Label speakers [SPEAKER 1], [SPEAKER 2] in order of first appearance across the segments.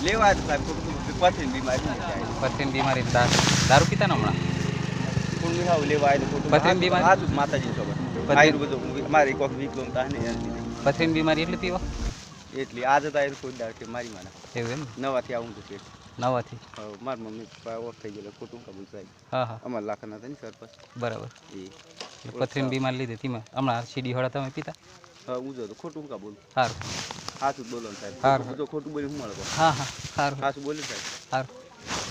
[SPEAKER 1] લેવા પથરીની બીમારી
[SPEAKER 2] પથરીની બીમારી દારૂ પીતા ને હમણાં?
[SPEAKER 1] મીઠાવું લેવા
[SPEAKER 2] પથરીની બીમારી?
[SPEAKER 1] આ જ સોબત ખબર.
[SPEAKER 2] પથરી-
[SPEAKER 1] આયરું બધું મારી કોક વીકલો તાને.
[SPEAKER 2] પથરીની બીમારી એટલે પીવા?
[SPEAKER 1] એટલી આજ તો એ દાળ કે મારી માના.
[SPEAKER 2] એવું એમ
[SPEAKER 1] નવાથી આવું તો પેટ
[SPEAKER 2] નવાથી?
[SPEAKER 1] હા મારી મમ્મી પપ્પા ઓફ થઈ ગયેલા ખોટું કબૂલ સાહેબ.
[SPEAKER 2] હા હા.
[SPEAKER 1] અમારા લાખના હતા ને સરપંચ
[SPEAKER 2] બરાબર.
[SPEAKER 1] એ.
[SPEAKER 2] પથરીની બીમારી લીધી તીમાં હમણાં સીડી હળા તમે પીતા?
[SPEAKER 1] હા હું જો તો ખોટું કબૂલ
[SPEAKER 2] સારું.
[SPEAKER 1] જ બોલો સાહેબ.
[SPEAKER 2] હારું.
[SPEAKER 1] હું તો ખોટું બોલી હું મળે?
[SPEAKER 2] હા હા સારું
[SPEAKER 1] સાચું બોલ્યું સાહેબ.
[SPEAKER 2] સારું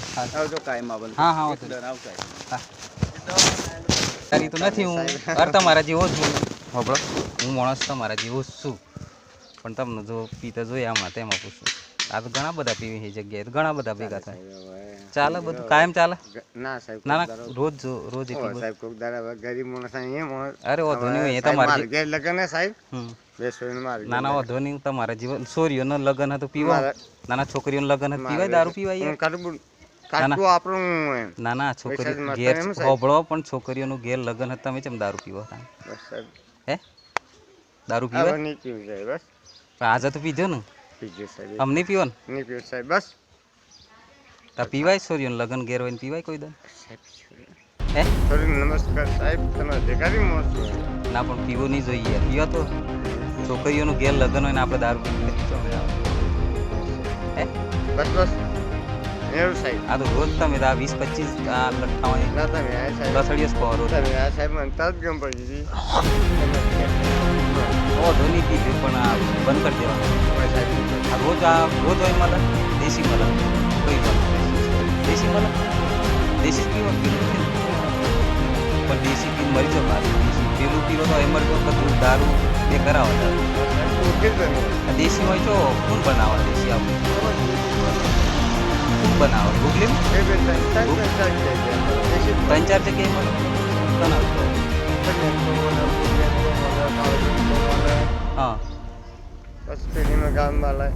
[SPEAKER 2] સારું
[SPEAKER 1] હવે જો કાંઈ માં
[SPEAKER 2] હા, હા, હા. તારી તો નથી હું અરે તમારા જેવો જ છું હોબળો હું માણસ તમારા જેવો જ છું. પણ તમને જો પીતા જોયા આમાં તેમાં પૂછું. આ તો ઘણા બધા પીવી એ જગ્યાએ. તો ઘણા બધા ભેગા થાય. ચાલે બધું? કાયમ ચાલે?
[SPEAKER 3] ના સાહેબ
[SPEAKER 2] ના ના રોજ જો રોજ એટલું
[SPEAKER 3] સાહેબ કોક દાડા ગરીબ માણસ એમ
[SPEAKER 2] અરે વાંધો નહીં એ તમારે
[SPEAKER 3] મારે ઘેર લગન હે સાહેબ?
[SPEAKER 2] હમ.
[SPEAKER 3] બેસવાનું મારે
[SPEAKER 2] ના ના વાંધો નહીં તમારા જીવન છોરીઓના લગન હતું પીવા? નાના છોકરીઓના લગન હતું પીવાય? દારૂ પીવાય
[SPEAKER 3] આપણું
[SPEAKER 2] ના ના છોકરી ઘેર? હોબળો પણ છોકરીઓનું ઘેર લગ્ન હતું તમે ચમ દારૂ પીવો?
[SPEAKER 3] બસ સાહેબ.
[SPEAKER 2] હે? દારૂ
[SPEAKER 3] પીવા
[SPEAKER 2] આજે તો પીધો ને.
[SPEAKER 3] પીજો સાહેબ.
[SPEAKER 2] આમ નહીં પીવો
[SPEAKER 3] નહીં પીવું સાહેબ બસ.
[SPEAKER 2] તા પીવાય છોરીઓનું લગ્ન ઘેર હોય ને પીવાય કોઈ દન? હે?
[SPEAKER 3] થોડી નમસ્કાર સાહેબ તમે દેખાડી માણસ
[SPEAKER 2] ના પણ પીવો નહીં જોઈએ. પીવા તો છોકરીઓનું ઘેર લગ્ન હોય ને આપણે દારૂ હે?
[SPEAKER 3] બસ બસ. એવું સાહેબ.
[SPEAKER 2] આ તો રોજ તમે આ વીસ પચીસ આ હોય.
[SPEAKER 3] ના તમે આ સાહેબ
[SPEAKER 2] લસડીઓ સ્કોર
[SPEAKER 3] તમે આ સાહેબ મને જ ગમ પડી દીધી
[SPEAKER 2] ઓ ધોની પીધું પણ આ બંધ કરી દેવાનું. આ રોજ આ રોજ હોય મતલબ? દેશી મતલબ? કોઈ મળે દેશી મતલબ? દેશી જ પીવો. પણ દેશી પીને મરી જાવ દેશી પેલું પીવો તો એમ મરી જાવ બધું દારૂ એ કરાવે દેશી હોય તો કોણ બનાવે? દેશી આવું. બનાવે. ગુગલી
[SPEAKER 3] ત્રણ ચાર
[SPEAKER 2] ચાર જગ્યાએ મળે? બનાવતો. હા.
[SPEAKER 3] પછી ગામમાં લાય.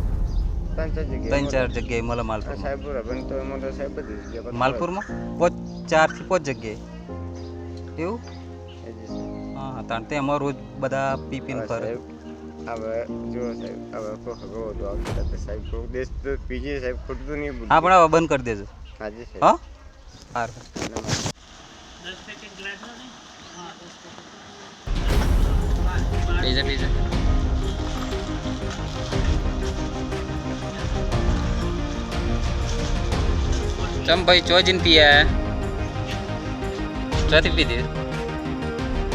[SPEAKER 3] ત્રણ ચાર જગ્યાએ મળે.
[SPEAKER 2] ચાર
[SPEAKER 3] આ
[SPEAKER 2] માલપુરમાં? પોચ ચારથી પાંચ જગ્યાએ? એવું. હા તેમાં રોજ બધા
[SPEAKER 3] પીપીન
[SPEAKER 2] ફરે
[SPEAKER 3] હવે જો સાહેબ હવે કોઈ હગો હતો આવતા હતા સાહેબ કોઈ દેશ તો પીજે સાહેબ ખોટું નહીં.
[SPEAKER 2] હવે બંધ કરી દેજો.
[SPEAKER 3] હાજી સાહેબ.
[SPEAKER 2] હા? ચમ ભાઈ ચોજીન પીયા ચોથી પીધું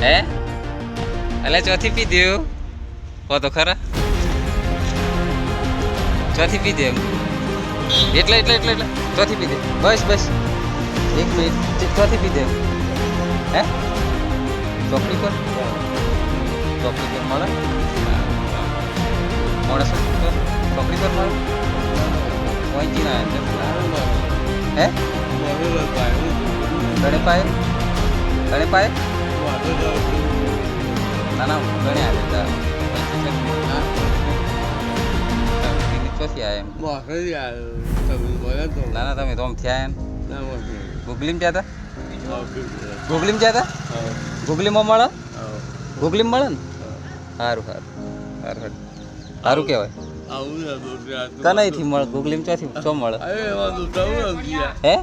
[SPEAKER 2] હે? એટલે ચોથી પીધું કહો તો ખરા? ચોથી પીધું એમ. એટલે એટલે એટલે એટલે. ચોથી પીધું બસ બસ. એક મિનિટ. ચોથી પીધું એમ. હે? ચોકડી પર? ચોકડી પર મળે? માણસ ચોકડી પર? મળે? પહોંચી ના હે? ઘણે પાય? ઘણે પાય? ના ના ઘણે આવે. ચોથી એમ? ના ના તમે તો આમ થયા એમ? ગુગલીમ જ્યાં હતા? ગુગલીમ જ્યાં હતા. ગુગલીમાં મળે? ગુગલીમ મળે ને? સારું સારું. સારું સારું. કહેવાય. કનઈથી મળે ગુગલીમ ચોથી ચો મળે. હે?